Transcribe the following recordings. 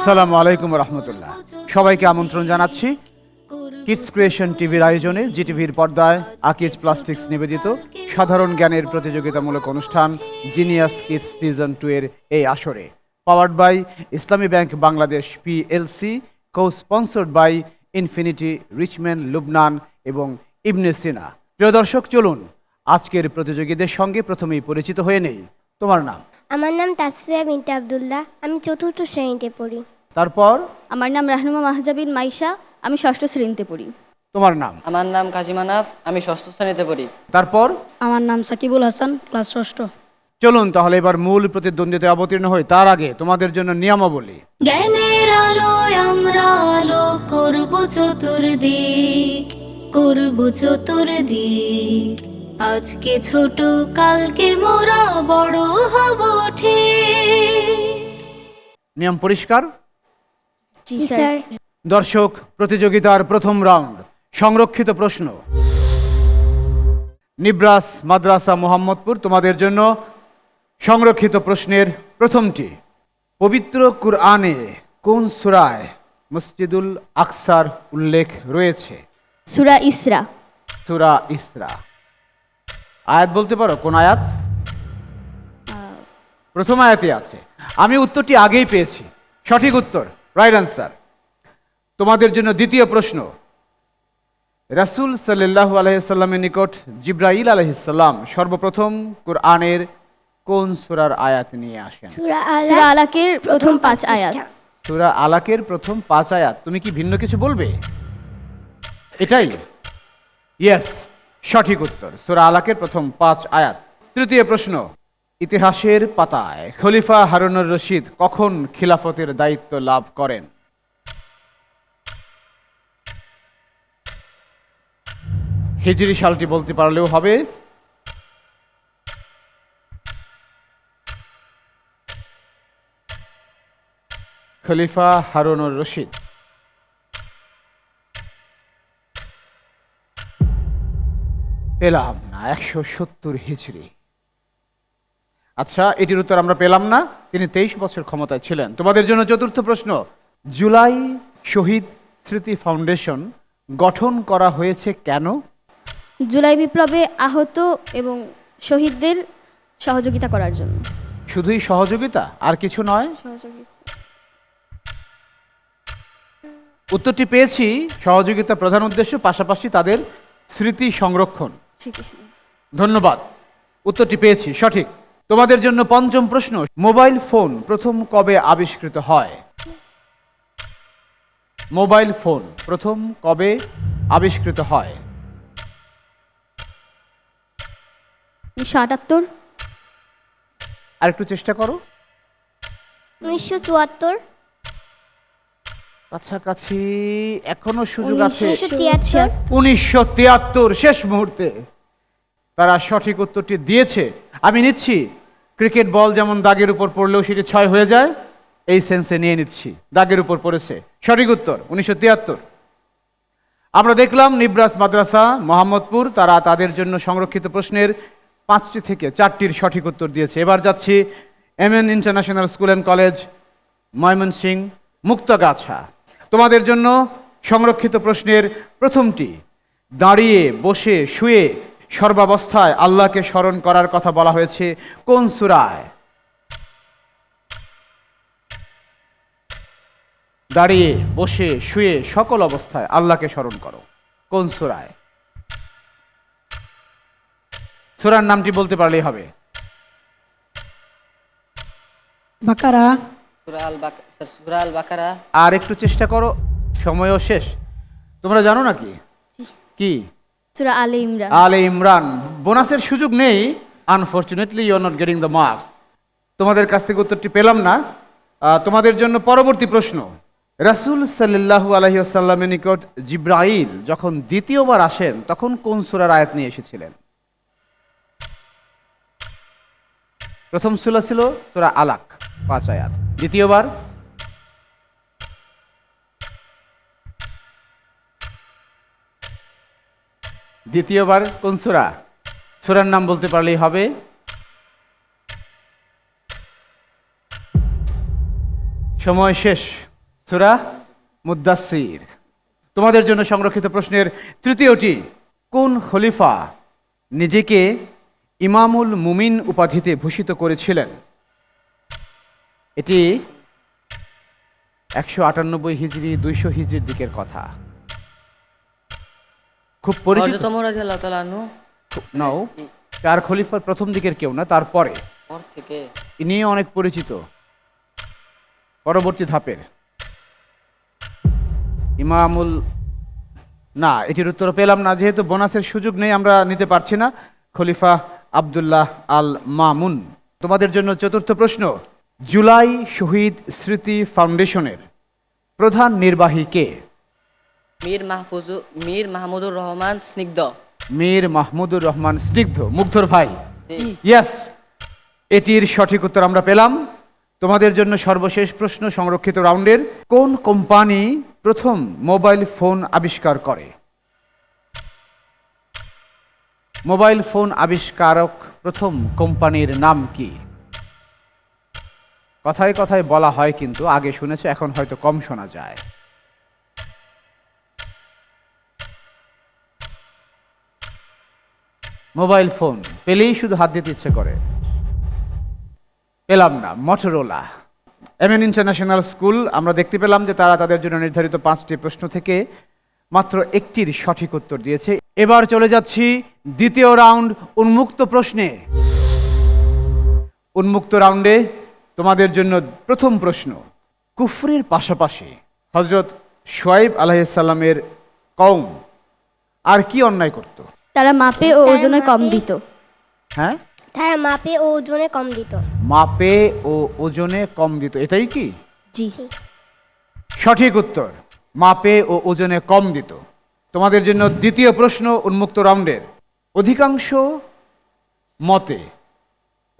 আসসালামু আলাইকুম রহমতুল্লাহ। সবাইকে আমন্ত্রণ জানাচ্ছি কিডস ক্রিয়েশন টিভির আয়োজনে জিটিভির পর্দায় আকিজ প্লাস্টিক্স নিবেদিত সাধারণ জ্ঞানের প্রতিযোগিতামূলক অনুষ্ঠান জিনিয়াস কিডস সিজন টু এর এই আসরে। Powered by Islami bank Bangladesh PLC co sponsored by Infinity Richman Lubnan এবং ইবনে সিনা প্রিয় দর্শক, চলুন আজকের প্রতিযোগীদের সঙ্গে প্রথমেই পরিচিত হয়ে নেই। তোমার নাম? আমার নাম তাসফিয়া বিনতে আবদুল্লাহ। আমি চতুর্থ শ্রেণীতে পড়ি। তারপর? আমার নাম রাহনুমা মাহজাবিন মাইশা। আমি ষষ্ঠ শ্রেণীতে পড়ি। তোমার নাম? আমার নাম কাজী মানাফ। আমি ষষ্ঠ শ্রেণীতে পড়ি। তারপর? আমার নাম সাকিবুল হাসান ক্লাস ষষ্ঠ। চলুন তাহলে এবার মূল প্রতিদ্বন্দ্বিতায় অবতীর্ণ হই। তার আগে তোমাদের জন্য নিয়মাবলী। জ্ঞানের আলোয় আমরা আলো করব চতুর্দিক করব চতুর্দিক। আজকে ছোট কালকে মোরা বড় হব নিয়ম পরিষ্কার? দর্শক প্রতিযোগিতার প্রথম রাউন্ড সংরক্ষিত প্রশ্ন। নিব্রাস মাদ্রাসা মোহাম্মদপুর তোমাদের জন্য সংরক্ষিত প্রশ্নের প্রথমটি। পবিত্র কুরআনে কোন সূরায় মসজিদুল আকসার উল্লেখ রয়েছে? সুরা ইসরা। সূরা ইসরা। আয়াত বলতে পারো? কোন আয়াত? প্রথম আয়াতে আছে। আমি উত্তরটি আগেই পেয়েছি। সঠিক উত্তর? রাইট আনসার তোমাদের জন্য দ্বিতীয় প্রশ্ন। রাসূল সাল্লাল্লাহু আলাইসাল্লামের নিকট জিব্রাইল আলহিসাল্লাম সর্বপ্রথম কোরআনের কোন সুরার আয়াত নিয়ে আসেন? সুরা আলাকের প্রথম পাঁচ আয়াত। সূরা আলাকের প্রথম পাঁচ আয়াত। তুমি কি ভিন্ন কিছু বলবে? এটাই। ইয়েস সঠিক উত্তর, সূরা আলাকের প্রথম পাঁচ আয়াত। তৃতীয় প্রশ্ন, ইতিহাসের পাতায় খলিফা হারুনুর রশিদ কখন খিলাফতের দায়িত্ব লাভ করেন? হিজরি সালটি বলতে পারলেও হবে। খলিফা হারুনুর রশিদ। পেলাম না একশো সত্তর হিজড়ি। আচ্ছা এটির উত্তর আমরা পেলাম না তিনি তেইশ বছর ক্ষমতায় ছিলেন। তোমাদের জন্য চতুর্থ প্রশ্ন জুলাই শহীদ স্মৃতি ফাউন্ডেশন গঠন করা হয়েছে কেন? জুলাই বিপ্লবে আহত এবং শহীদদের সহযোগিতা করার জন্য। শুধুই সহযোগিতা আর কিছু নয়? উত্তরটি পেয়েছি সহযোগিতা প্রধান উদ্দেশ্য পাশাপাশি তাদের স্মৃতি সংরক্ষণ। ধন্যবাদ। উত্তরটি পেয়েছি সঠিক। তোমাদের জন্য পঞ্চম প্রশ্ন মোবাইল ফোন প্রথম কবে আবিষ্কৃত হয়? মোবাইল ফোন প্রথম কবে আবিষ্কৃত হয়? উনিশশো আটাত্তর। আর একটু চেষ্টা করো। উনিশশো চুয়াত্তর। কাছাকাছি এখনও সুযোগ আছে। উনিশশো তিয়াত্তর শেষ মুহূর্তে তারা সঠিক উত্তরটি দিয়েছে। আমি নিচ্ছি ক্রিকেট বল যেমন দাগের উপর পড়লেও সেটি ছয় হয়ে যায় এই সেন্সে নিয়ে নিচ্ছি দাগের উপর পড়েছে। সঠিক উত্তর উনিশশো তিয়াত্তর। আমরা দেখলাম নিব্রাস মাদ্রাসা মোহাম্মদপুর তারা তাদের জন্য সংরক্ষিত প্রশ্নের পাঁচটি থেকে চারটির সঠিক উত্তর দিয়েছে। এবার যাচ্ছি M N international school and college Mymensingh Muktagachha. তোমাদের জন্য সংরক্ষিত প্রশ্নের প্রথমটি, দাঁড়িয়ে, বসে, শুয়ে সর্বাবস্থায় আল্লাহকে স্মরণ করার কথা বলা হয়েছে কোন সুরায়? দাঁড়িয়ে, বসে, শুয়ে সকল অবস্থায় আল্লাহকে স্মরণ করো। কোন সুরায়? সুরার নামটি বলতে পারলেই হবে। বাকারা। আর একটু চেষ্টা করো সময়ও শেষ। তোমরা জানো নাকি? কি? সুরা আলে ইমরান। আলে ইমরান। বোনাসের সুযোগ নেই। Unfortunately you are not getting the marks তোমাদের কাছ থেকে উত্তরটি পেলাম না। আহ, তোমাদের জন্য পরবর্তী প্রশ্ন। রাসূল সাল্লাল্লাহু আলাইহি আসাল্লামের নিকট জিব্রাইল যখন দ্বিতীয়বার আসেন তখন কোন সূরার আয়াত নিয়ে এসেছিলেন? প্রথম সুলা ছিল সূরা আলাক পাঁচ আয়াত। দ্বিতীয়বার। দ্বিতীয়বার কোন সূরা? সূরার নাম বলতে পারলেই হবে। সময় শেষ। সুরা মুদাসির তোমাদের জন্য সংরক্ষিত প্রশ্নের তৃতীয়টি, কোন খলিফা নিজেকে ইমামুল মুমিন উপাধিতে ভূষিত করেছিলেন? এটি একশো আটানব্বই হিজড়ি দুইশো হিজড়ির দিকের কথা। খুব পরিচিত নাও চার খলিফার প্রথম দিকের কেউ না তারপরে। ইনিও অনেক পরিচিত। পরবর্তী ধাপের। ইমামুল না এটির উত্তর পেলাম না যেহেতু বোনাসের সুযোগ নেই আমরা নিতে পারছি না। খলিফা আব্দুল্লাহ আল মামুন তোমাদের জন্য চতুর্থ প্রশ্ন। জুলাই শহীদ স্মৃতি ফাউন্ডেশনের প্রধান নির্বাহী কে? মীর মাহফুজ মীর মাহমুদুর রহমান স্নিগ্ধ। মীর মাহমুদুর রহমান স্নিগ্ধ মুগ্ধর ভাই। ইয়েস এটির সঠিক উত্তর আমরা পেলাম। তোমাদের জন্য সর্বশেষ প্রশ্ন সংরক্ষিত রাউন্ডের কোন কোম্পানি প্রথম মোবাইল ফোন আবিষ্কার করে? মোবাইল ফোন আবিষ্কারক প্রথম কোম্পানির নাম কি? কথায় কথায় বলা হয় কিন্তু আগে শুনেছে, এখন হয়তো কম শোনা যায়। মোবাইল ফোন, পেলেই শুধু হাত দিতে ইচ্ছে করে। পেলাম না, মটোরোলা। এমএন ইন্টারন্যাশনাল স্কুল, আমরা দেখতে পেলাম যে তারা তাদের জন্য নির্ধারিত পাঁচটি প্রশ্ন থেকে মাত্র একটির সঠিক উত্তর দিয়েছে। এবার চলে যাচ্ছি দ্বিতীয় রাউন্ড উন্মুক্ত প্রশ্নে। উন্মুক্ত রাউন্ডে তোমাদের জন্য প্রথম প্রশ্ন কুফরির পাশাপাশি হজরত সোয়াইব আলাইসাল্লামের কম আর কি অন্যায় করত? তারা মাপে ও ওজনে কম দিত। হ্যাঁ? তারা মাপে ও ওজনে কম দিত। মাপে ও ওজনে কম দিত। এটাই কি? জি। সঠিক উত্তর মাপে ও ওজনে কম দিত। তোমাদের জন্য দ্বিতীয় প্রশ্ন উন্মুক্ত রাউন্ডের। অধিকাংশ মতে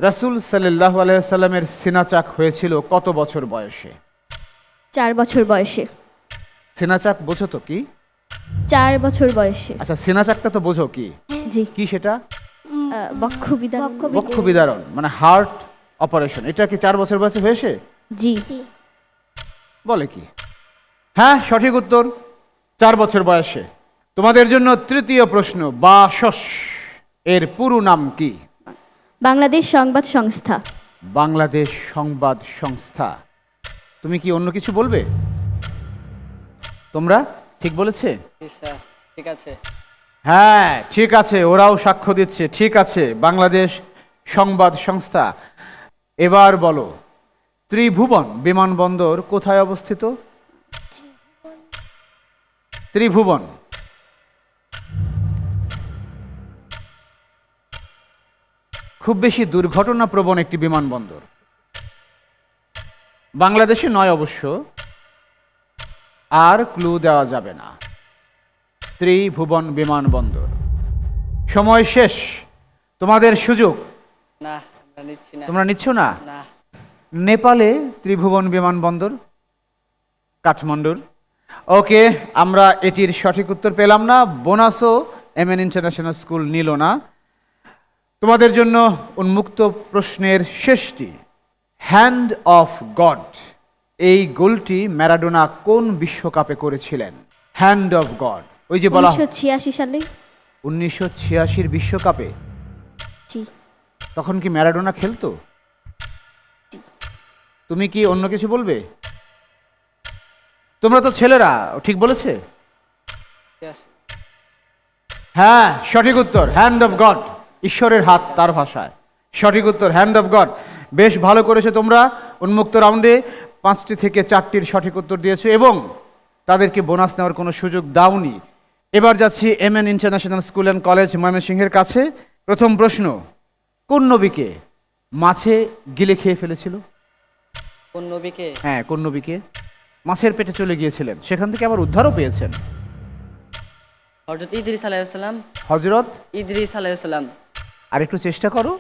রাসূল সাল্লাহ আলাইসাল্লামের সিনাচাক হয়েছিল কত বছর বয়সে? চার বছর বয়সে। সিনাচাক বোঝো তো কি? চার বছর বয়সে। আচ্ছা সিনাচাকটা তো বোঝো কি? জি। কি সেটা? বক্ষ বিদারণ মানে হার্ট অপারেশন। এটা কি চার বছর বয়সে হয়েছে? জি। জি। বলে কি? হ্যাঁ সঠিক উত্তর চার বছর বয়সে। তোমাদের জন্য তৃতীয় প্রশ্ন বাসস। এর পুরো নাম কি? বাংলাদেশ সংবাদ সংস্থা। বাংলাদেশ সংবাদ সংস্থা। তুমি কি অন্য কিছু বলবে? তোমরা ঠিক বলেছে? ঠিক আছে। হ্যাঁ ঠিক আছে ওরাও সাক্ষ্য দিচ্ছে ঠিক আছে বাংলাদেশ সংবাদ সংস্থা। এবার বলো ত্রিভুবন বিমানবন্দর কোথায় অবস্থিত? ত্রিভুবন। খুব বেশি দুর্ঘটনা প্রবণ একটি বিমানবন্দর। বাংলাদেশে নয় অবশ্য। আর ক্লু দেওয়া যাবে না। ত্রিভুবন বিমানবন্দর। সময় শেষ। তোমাদের সুযোগ। তোমরা নিচ্ছ না? না। নেপালে ত্রিভুবন বিমানবন্দর কাঠমান্ডুর। ওকে আমরা এটির সঠিক উত্তর পেলাম না। বোনাসও এম এন ইন্টারন্যাশনাল স্কুল নিল না। তোমাদের জন্য উন্মুক্ত প্রশ্নের শেষটি হ্যান্ড অফ গড এই গোলটি ম্যারাডোনা কোন বিশ্বকাপে করেছিলেন? হ্যান্ড অফ গড ওই যে বলা উনিশশো ছিয়াশি সালে? উনিশশো ছিয়াশির বিশ্বকাপে? জি। তখন কি ম্যারাডোনা খেলতো? তুমি কি অন্য কিছু বলবে? তোমরা তো ছেলেরা ঠিক বলেছে? হ্যাঁ সঠিক উত্তর হ্যান্ড অফ গড ঈশ্বরের হাত তার ভাষায়। সঠিক উত্তর হ্যান্ড অফ গড বেশ ভালো করেছে তোমরা। উন্মুক্ত রাউন্ডে পাঁচটি থেকে চারটির সঠিক উত্তর দিয়েছ এবং তাদেরকে বোনাস নেওয়ার কোনো সুযোগ দাওনি। এবার যাচ্ছি M N international school and college ময়মনসিংহের কাছে। প্রথম প্রশ্ন কোন নবীকে মাছে গিলে খেয়ে ফেলেছিল? কোন নবীকে? হ্যাঁ কোন নবীকে? মাছের পেটে চলে গিয়েছিলেন। সেখান থেকে আবার উদ্ধারও পেয়েছেন। হজরত ইদ্রিস আলাইসাল্লাম হজরত ইদ্রিস আলাইসাল্লাম আর একটু চেষ্টা করো।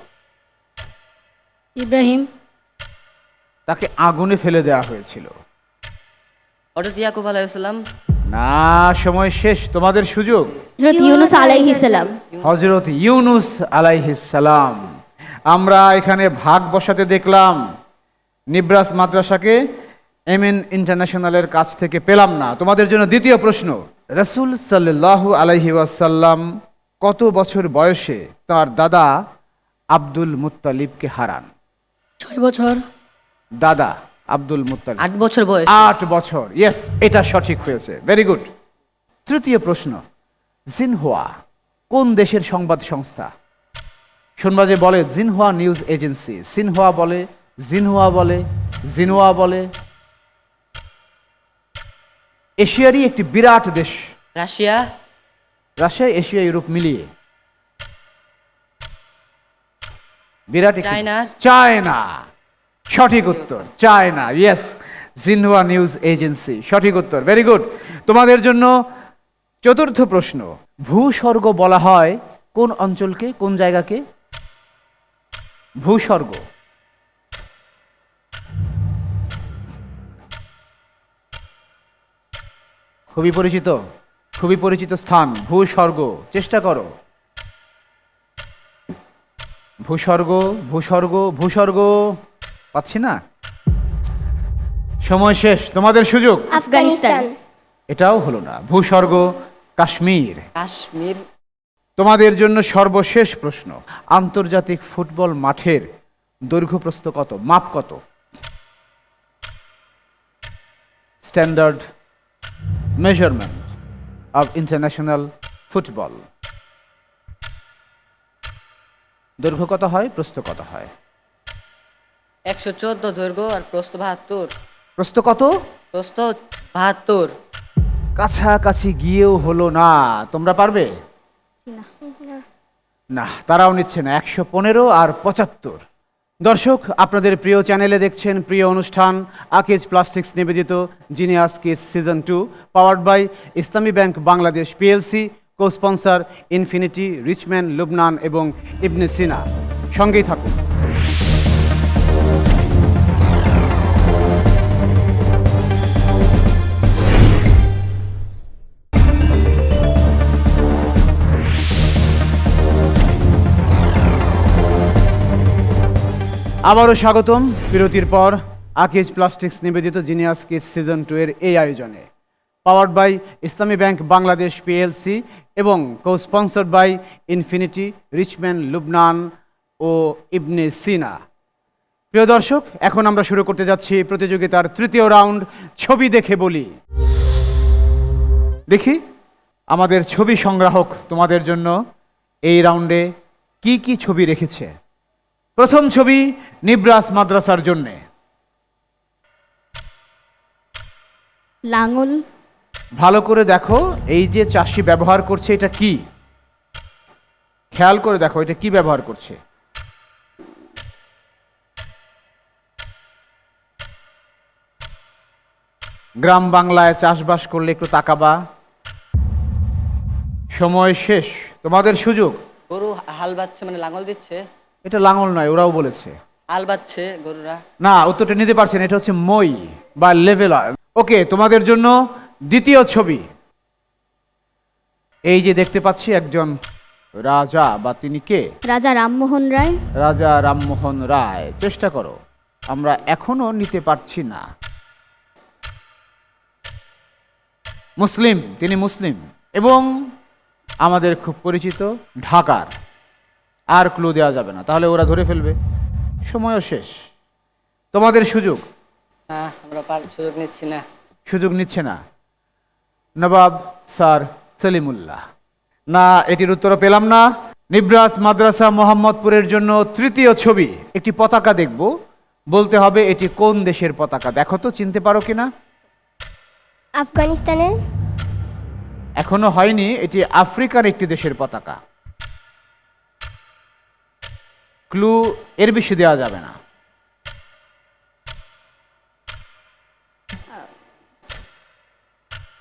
ইব্রাহিম। তাকে আগুনে ফেলে দেওয়া হয়েছিল। ইয়াকুব আলাইসাল্লাম না সময় শেষ। তোমাদের সুযোগ। হজরত ইউনুস আলাইহিসাল্লাম হজরত ইউনুস আলাইহিসালাম আমরা এখানে ভাগ বসাতে দেখলাম। নিব্রাস মাদ্রাসাকে এম এন ইন্টারন্যাশনালের কাছ থেকে পেলাম না। তোমাদের জন্য দ্বিতীয় প্রশ্ন। রসুল সাল্লাহ আলাইহি ওয়াসাল্লাম কত বছর বয়সে তার দাদা আব্দুল মুত্তালিবকে হারান? ছয় বছর। দাদা আব্দুল মুত্তালিব। আট বছর বয়স। আট বছর। ইয়েস এটা সঠিক হয়েছে। ভেরি গুড তৃতীয় প্রশ্ন জিনহুয়া কোন দেশের সংবাদ সংস্থা? শুনবা যে বলে জিনহুয়া নিউজ এজেন্সি। সিনহুয়া বলে জিনহুয়া বলে জিনহুয়া বলে। এশিয়ারই একটি বিরাট দেশ। রাশিয়া। রাশিয়া এশিয়া ইউরোপ মিলিয়ে। বিরাট চায়নার? চায়না। সঠিক উত্তর China. Yes Xinhua news agency সঠিক উত্তর। ভেরি গুড তোমাদের জন্য চতুর্থ প্রশ্ন ভূস্বর্গ বলা হয় কোন অঞ্চলকে কোন জায়গাকে? ভূস্বর্গ। খুবই পরিচিত। খুবই পরিচিত স্থান ভূস্বর্গ চেষ্টা করো। ভূস্বর্গ ভূস্বর্গ ভূস্বর্গ। পাচ্ছি না? সময় শেষ তোমাদের সুযোগ। আফগানিস্তান। এটাও হলো না ভূস্বর্গ কাশ্মীর। কাশ্মীর। তোমাদের জন্য সর্বশেষ প্রশ্ন আন্তর্জাতিক ফুটবল মাঠের দৈর্ঘ্যপ্রস্থ কত মাপ কত? Standard measurement. Of international football দৈর্ঘ্য কত হয়? প্রস্থ কত হয়? একশো চোদ্দ দৈর্ঘ্য আর প্রস্থ বাহাত্তর। প্রস্থ কত? প্রস্থ বাহাত্তর। কাছাকাছি গিয়েও হলো না। তোমরা পারবে? না তারাও নিচ্ছে না। একশো পনেরো আর পঁচাত্তর। দর্শক, আপনাদের প্রিয় চ্যানেলে দেখছেন প্রিয় অনুষ্ঠান, আকেজ প্লাস্টিক্স নিবেদিত Genius Kiss season two, powered by Islami bank Bangladesh PLC co sponsor Infinity, Richman, Lubnan এবং ইবনে সিনা। সঙ্গেই থাকুন। আবারও স্বাগতম। বিরতির পর আকিজ প্লাস্টিক্স নিবেদিত জিনিয়াস কিস সিজন টু এর এই আয়োজনে। Powered by Islami bank Bangladesh PLC এবং co sponsored by Infinity, Richman, Lubnan ও ইবনে সিনা। প্রিয় দর্শক, এখন আমরা শুরু করতে যাচ্ছি প্রতিযোগিতার তৃতীয় রাউন্ড, ছবি দেখে বলি। দেখি, আমাদের ছবি সংগ্রাহক তোমাদের জন্য এই রাউন্ডে কি কি ছবি রেখেছে? প্রথম ছবি নিব্রাস মাদ্রাসার জন্যে। লাঙল। ভালো করে দেখো এই যে চাষি ব্যবহার করছে এটা কি? খেয়াল করে দেখো এটা কি ব্যবহার করছে? গ্রাম বাংলায় চাষবাস করলে একটু তাকাবা। সময় শেষ তোমাদের সুযোগ। গরু হাল বাচ্ছে মানে লাঙল দিচ্ছে। এটা লাঙল নয় ওরাও বলেছে। বাচ্ছে গরুরা। না উত্তরটা নিতে পারছেন এটা হচ্ছে মই বা লেভেল ওকে তোমাদের জন্য দ্বিতীয় ছবি। এই যে দেখতে পাচ্ছি একজন রাজা বা তিনি কে? রাজা রামমোহন রায়। রাজা রামমোহন রায় চেষ্টা করো আমরা এখনও নিতে পারছি না। মুসলিম তিনি মুসলিম এবং আমাদের খুব পরিচিত ঢাকার। আর ক্লু দেওয়া যাবে না। তাহলে ওরা ধরে ফেলবে। সময়ও শেষ। তোমাদের সুযোগ? না আমরা সুযোগ নিচ্ছি না। সুযোগ নিচ্ছে না। নবাব স্যার সলিমুল্লাহ। না এটির উত্তর পেলাম না। নিব্রাস মাদ্রাসা মোহাম্মদপুরের জন্য তৃতীয় ছবি। একটি পতাকা দেখব। বলতে হবে এটি কোন দেশের পতাকা? দেখো তো চিনতে পারো কিনা? আফগানিস্তানের? এখনও হয়নি এটি আফ্রিকার একটি দেশের পতাকা। ক্লু এর বেশি দেওয়া যাবে না।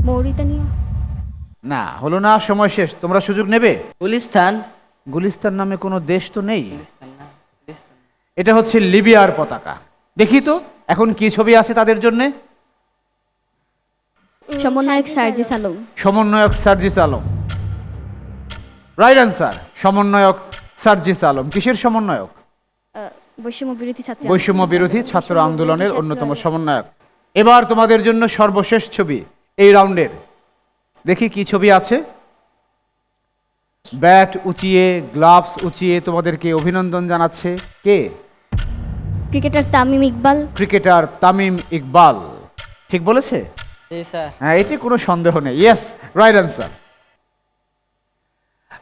মৌরিতানিয়া না হলো না সময় শেষ। তোমরা সুযোগ নেবে? গুলিস্তান। গুলিস্তান নামে কোনো দেশ তো নেই। এটা হচ্ছে লিবিয়ার পতাকা। দেখি তো এখন কি ছবি আছে তাদের জন্য? সমন্বয়ক সার্জিস আলম। সমন্বয়ক সার্জিস আলম। রাইট আনসার সমন্বয়ক সার্জিস আলম কিসের সমন্বয়ক? বৈষম্য বিরোধী ছাত্র বৈষম্য বিরোধী ছাত্র আন্দোলনের অন্যতম সমন্বয়ক। এবার তোমাদের জন্য সর্বশেষ ছবি এই রাউন্ডের। দেখি কি ছবি আছে। ব্যাট উঁচিয়ে গ্লাভস উঁচিয়ে তোমাদেরকে অভিনন্দন জানাচ্ছে কে? ক্রিকেটার তামিম ইকবাল। ক্রিকেটার তামিম ইকবাল। ঠিক বলেছে? হ্যাঁ এতে কোনো সন্দেহ নেই। ইয়েস রাইট অ্যান্সার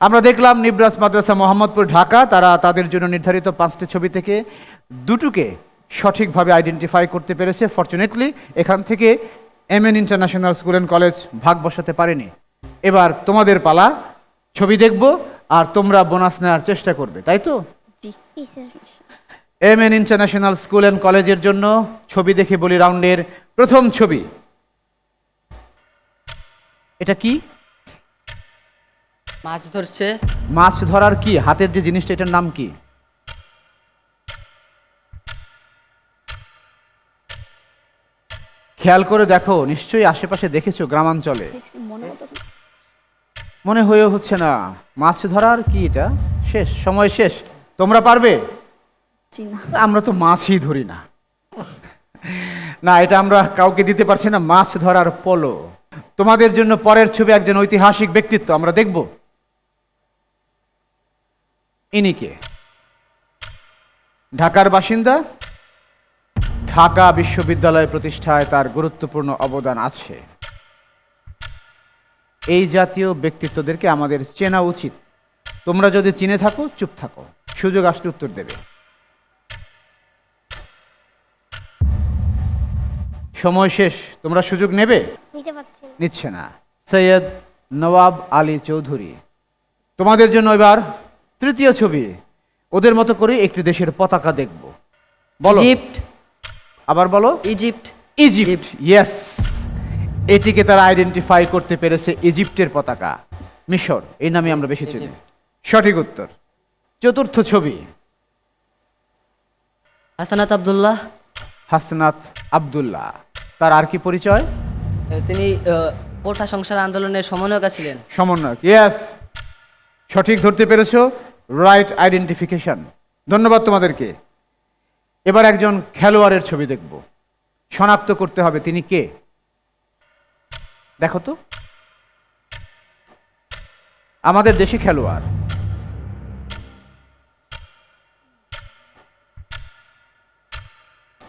আমরা দেখলাম নিব্রাস মাদ্রাসা মোহাম্মদপুর ঢাকা। তারা তাদের জন্য নির্ধারিত পাঁচটি ছবি থেকে দুটোকে সঠিকভাবে আইডেন্টিফাই করতে পেরেছে। ফর্চুনেটলি এখান থেকে M N international school and college ভাগ বসাতে পারেনি। এবার তোমাদের পালা ছবি দেখব আর তোমরা বোনাস নেওয়ার চেষ্টা করবে তাই তো? M N international school and কলেজের জন্য ছবি দেখে বলি রাউন্ডের প্রথম ছবি। এটা কি? মাছ ধরছে। মাছ ধরার কি? হাতের যে জিনিসটা এটার নাম কি? খেয়াল করে দেখো নিশ্চয়ই আশেপাশে দেখেছ গ্রামাঞ্চলে। মনে হয়ে হচ্ছে না। মাছ ধরার কি এটা? শেষ সময় শেষ। তোমরা পারবে? আমরা তো মাছই ধরি না। না এটা আমরা কাউকে দিতে পারছি না। মাছ ধরার পলো। তোমাদের জন্য পরের ছবি একজন ঐতিহাসিক ব্যক্তিত্ব আমরা দেখব। ইনিকে ঢাকার বাসিন্দা? ঢাকা বিশ্ববিদ্যালয় প্রতিষ্ঠায় তার গুরুত্বপূর্ণ অবদান আছে। এই জাতীয় ব্যক্তিত্বদেরকে আমাদের চেনা উচিত। তোমরা যদি চিনে থাকো চুপ থাকো। সুযোগ আসলে উত্তর দেবে। সময় শেষ। তোমরা সুযোগ নেবে? নিচ্ছে না। সৈয়দ নওয়াব আলী চৌধুরী। তোমাদের জন্য এবার তৃতীয় ছবি ওদের মতো করে একটি দেশের পতাকা দেখব। বলো। ইজিপ্ট। আবার বলো। ইজিপ্ট। ইজিপ্ট ইয়েস এটিকে তারা আইডেন্টিফাই করতে পেরেছে ইজিপ্টের পতাকা মিশর এই নামে আমরা বেশি চিনি। সঠিক উত্তর। চতুর্থ ছবি। হাসানাত আবদুল্লাহ। হাসনাত আব্দুল্লাহ। তার আর কি পরিচয়? তিনি কোঠা সংসার আন্দোলনের সমন্বয়কা ছিলেন। সমন্বয়ক ইয়েস সঠিক ধরতে পেরেছ? রাইট আইডেন্টিফিকেশন ধন্যবাদ তোমাদেরকে। এবার একজন খেলোয়াড়ের ছবি দেখব। শনাক্ত করতে হবে তিনি কে? দেখো তো। আমাদের দেশি খেলোয়াড়।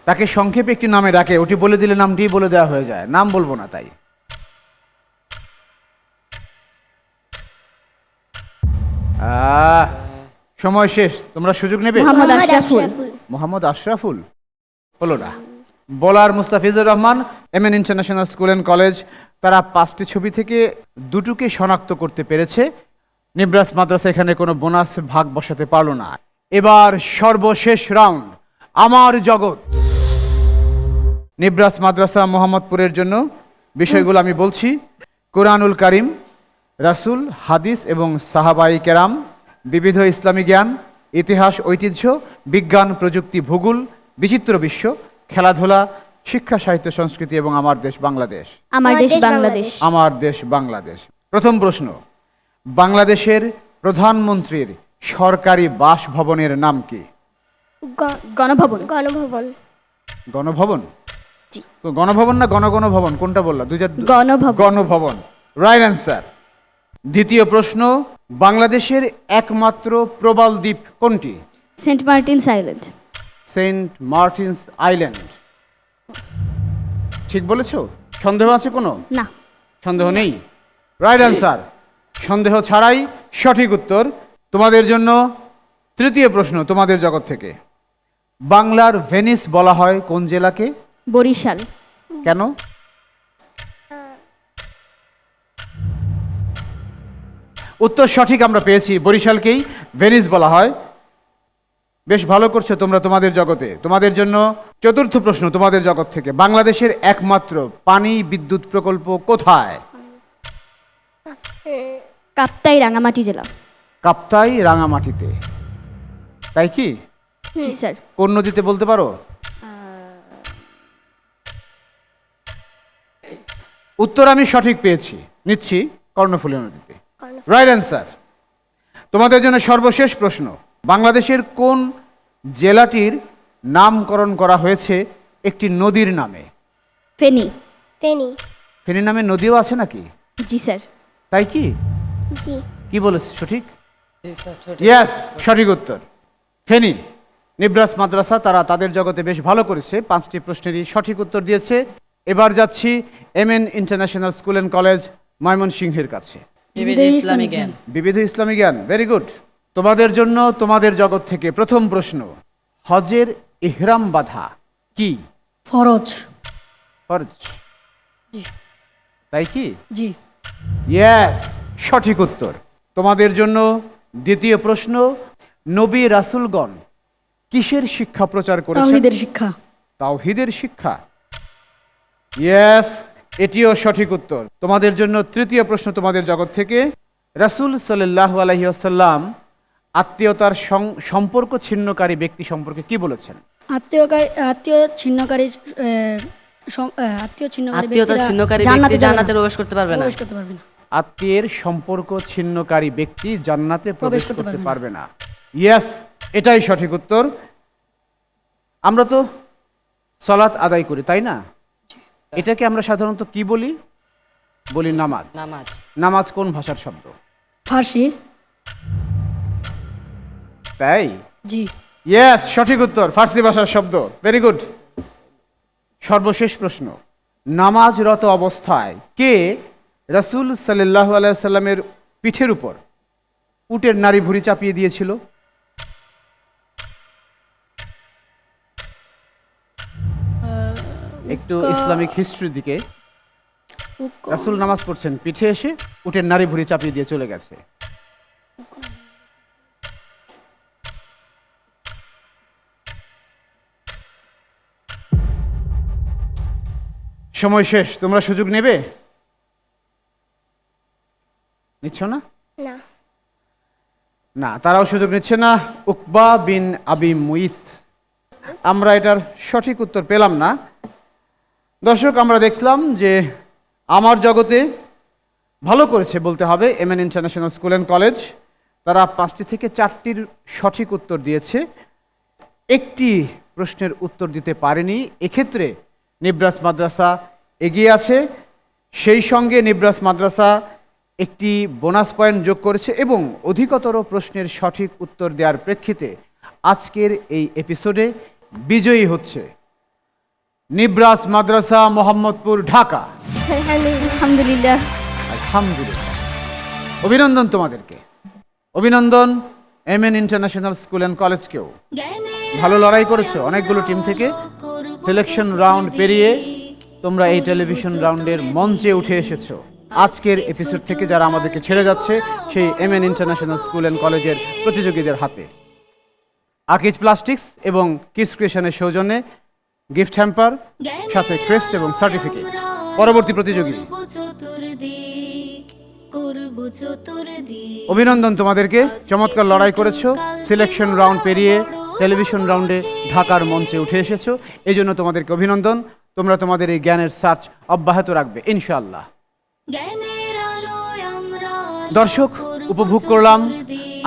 তাকে সংক্ষেপে একটি নামে ডাকে ওটি বলে দিলে নামটি বলে দেওয়া হয়ে যায়। নাম বলব না তাই। আহ, সময় শেষ। তোমরা সুযোগ নেবে? মোহাম্মদ আশরাফুল। মোহাম্মদ আশরাফুল? হলো না। বলার Mustafizur Rahman M N international school and college তারা পাঁচটি ছবি থেকে দুটোকে শনাক্ত করতে পেরেছে। নিব্রাস মাদ্রাসা এখানে কোনো বোনাস ভাগ বসাতে পারল না। এবার সর্বশেষ রাউন্ড আমার জগৎ। নিব্রাস মাদ্রাসা মোহাম্মদপুরের জন্য বিষয়গুলো আমি বলছি। কোরআনুল কারিম রাসূল হাদিস এবং সাহাবাই কেরাম বিবিধ ইসলামী জ্ঞান ইতিহাস ঐতিহ্য বিজ্ঞান প্রযুক্তি ভূগোল বিচিত্র বিশ্ব খেলাধুলা শিক্ষা সাহিত্য সংস্কৃতি এবং আমার দেশ বাংলাদেশ। আমার দেশ দেশ বাংলাদেশ। আমার দেশ বাংলাদেশ। প্রথম প্রশ্ন বাংলাদেশের প্রধানমন্ত্রীর সরকারি বাসভবনের নাম কি? গণভবন। গণভবন। গণভবন? গণভবন না গণগণ ভবন কোনটা বললা? দুই হাজার গণভবন। গণভবন। রাইট অ্যান্সার দ্বিতীয় প্রশ্ন বাংলাদেশের একমাত্র প্রবাল দ্বীপ কোনটি? Saint Martin's island. Saint Martin's island. ঠিক বলেছ? সন্দেহ আছে কোনো? না। সন্দেহ নেই? রাইট অ্যান্সার সন্দেহ ছাড়াই সঠিক উত্তর। তোমাদের জন্য তৃতীয় প্রশ্ন তোমাদের জগৎ থেকে। বাংলার ভেনিস বলা হয় কোন জেলাকে? বরিশাল। কেন? উত্তর সঠিক আমরা পেয়েছি বরিশালকেই ভেনিস বলা হয়। বেশ ভালো করছ তোমরা তোমাদের জগতে। তোমাদের জন্য চতুর্থ প্রশ্ন তোমাদের জগৎ থেকে। বাংলাদেশের একমাত্র পানি বিদ্যুৎ প্রকল্প কোথায়? কাপ্তাই রাঙামাটি জেলা। কাপ্তাই রাঙামাটিতে। তাই কি? জি স্যার। কোন নদীতে বলতে পারো? উত্তর আমি সঠিক পেয়েছি নিচ্ছি কর্ণফুলী নদীতে। রাইট অ্যান্সার তোমাদের জন্য সর্বশেষ প্রশ্ন। বাংলাদেশের কোন জেলাটির নামকরণ করা হয়েছে একটি নদীর নামে? ফেনি। ফেনি। ফেনী নামে নদীও আছে নাকি? জি স্যার। তাই কি? জি। কি বলেছে? সঠিক? জি স্যার সঠিক। উত্তর। ফেনী। নিব্রাস মাদ্রাসা তারা তাদের জগতে বেশ ভালো করেছে। পাঁচটি প্রশ্নেরই সঠিক উত্তর দিয়েছে। এবার যাচ্ছি M N international school and college ময়মনসিংহের কাছে। বিবিধ ইসলামী জ্ঞান। বিবিধ ইসলামী জ্ঞান ভেরি গুড তোমাদের জন্য তোমাদের জগৎ থেকে প্রথম প্রশ্ন হজের ইহরাম বাধা কি? ফরজ। ফরজ। তাই কি? জি। ইয়েস সঠিক উত্তর। তোমাদের জন্য দ্বিতীয় প্রশ্ন নবী রাসুলগণ কিসের শিক্ষা প্রচার করেছেন? তাওহীদের শিক্ষা। তাওহিদের শিক্ষা। ইয়েস এটিও সঠিক উত্তর। তোমাদের জন্য তৃতীয় প্রশ্ন তোমাদের জগৎ থেকে। রাসূল সাল্লাল্লাহু আলাইহি আসাল্লাম আত্মীয়তার সম্পর্ক ছিন্নকারী ব্যক্তি সম্পর্কে কি বলেছেন? আত্মীয়কারী আত্মীয় ছিন্নকারী এ, সম- এ, আত্মীয় ছিন্নকারী আত্মীয়তা ছিন্নকারী ব্যক্তি জান্নাতে প্রবেশ করতে পারবে না। প্রবেশ করতে পারবে না। আত্মীয়ের সম্পর্ক ছিন্নকারী ব্যক্তি জান্নাতে প্রবেশ করতে পারবে না। ইয়েস এটাই সঠিক উত্তর। আমরা তো সলাৎ আদায় করি তাই না? এটাকে আমরা সাধারণত কি বলি? বলি নামাজ। নামাজ। নামাজ কোন ভাষার শব্দ? ফার্সি। তাই? জি। ইয়েস সঠিক উত্তর ফার্সি ভাষার শব্দ। ভেরি গুড সর্বশেষ প্রশ্ন। নামাজরত অবস্থায় কে রাসূল সাল্লাল্লাহু আলাইহি সাল্লামের পিঠের উপর উটের নারী ভুঁড়ি চাপিয়ে দিয়েছিল? একটু ইসলামিক হিস্ট্রির দিকে। রাসূল নামাজ পড়ছেন পিঠে এসে উটের নারী ভুঁড়ি চাপিয়ে দিয়ে চলে গেছে। সময় শেষ তোমরা সুযোগ নেবে? নিচ্ছ না? না। না তারাও সুযোগ নিচ্ছে না। উকবা বিন আবি মুইত। আমরা এটার সঠিক উত্তর পেলাম না। দর্শক, আমরা দেখলাম যে আমার জগতে ভালো করেছে বলতে হবে M N international school and college তারা পাঁচটি থেকে চারটির সঠিক উত্তর দিয়েছে। একটি প্রশ্নের উত্তর দিতে পারেনি। এক্ষেত্রে নিব্রাস মাদ্রাসা এগিয়ে আছে। সেই সঙ্গে নিব্রাস মাদ্রাসা একটি বোনাস পয়েন্ট যোগ করেছে এবং অধিকতর প্রশ্নের সঠিক উত্তর দেওয়ার প্রেক্ষিতে আজকের এই এপিসোডে বিজয়ী হচ্ছে। নিব্রাস মাদ্রাসা মোহাম্মদপুর ঢাকা। আলহামদুলিল্লাহ আলহামদুলিল্লাহ। আলহামদুলিল্লাহ। অভিনন্দন তোমাদেরকে। অভিনন্দন M N international school and কলেজকেও। ভালো লড়াই করেছ অনেকগুলো টিম থেকে। সিলেকশন রাউন্ড পেরিয়ে তোমরা এই টেলিভিশন রাউন্ডের মঞ্চে উঠে এসেছ। আজকের এপিসোড থেকে যারা আমাদেরকে ছেড়ে যাচ্ছে সেই M N international school and কলেজের প্রতিযোগীদের হাতে। আকিজ প্লাস্টিক্স এবং কিস ক্রিয়েশনের সৌজন্যে গিফট হ্যাম্পার সাথে ক্রেস্ট এবং সার্টিফিকেট। পরবর্তী প্রতিযোগী। অভিনন্দন তোমাদেরকে চমৎকার লড়াই করেছ সিলেকশন রাউন্ড পেরিয়ে টেলিভিশন রাউন্ডে ঢাকার মঞ্চে উঠে এসেছ। এই জন্য তোমাদেরকে অভিনন্দন তোমরা তোমাদের এই জ্ঞানের সার্চ অব্যাহত রাখবে আলো দর্শক উপভোগ করলাম।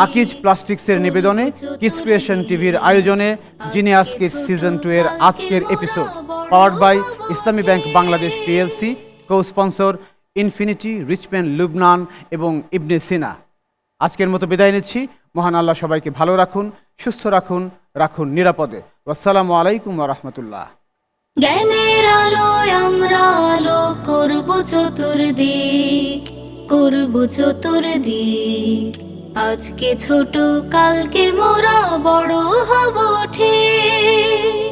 আকিজ প্লাস্টিক্সের নিবেদনে কিস ক্রিয়েশন টিভির আয়োজনে জিনিয়াস কিস সিজন টু এর আজকের episode powered by Islami bank Bangladesh PLC co sponsor Infinity Richman Lubnan এবং ইবনে সিনা আজকের মতো বিদায় নিচ্ছি। মহান আল্লাহ সবাইকে ভালো রাখুন, সুস্থ রাখুন রাখুন নিরাপদে। আসসালামু আলাইকুম রহমতুল্লাহ। জ্ঞানের আলোয় আমরা আলো করব চতুর্দিক করব চতুর্দিক। আজকে ছোট কালকে মোরা বড় হব ঠিক।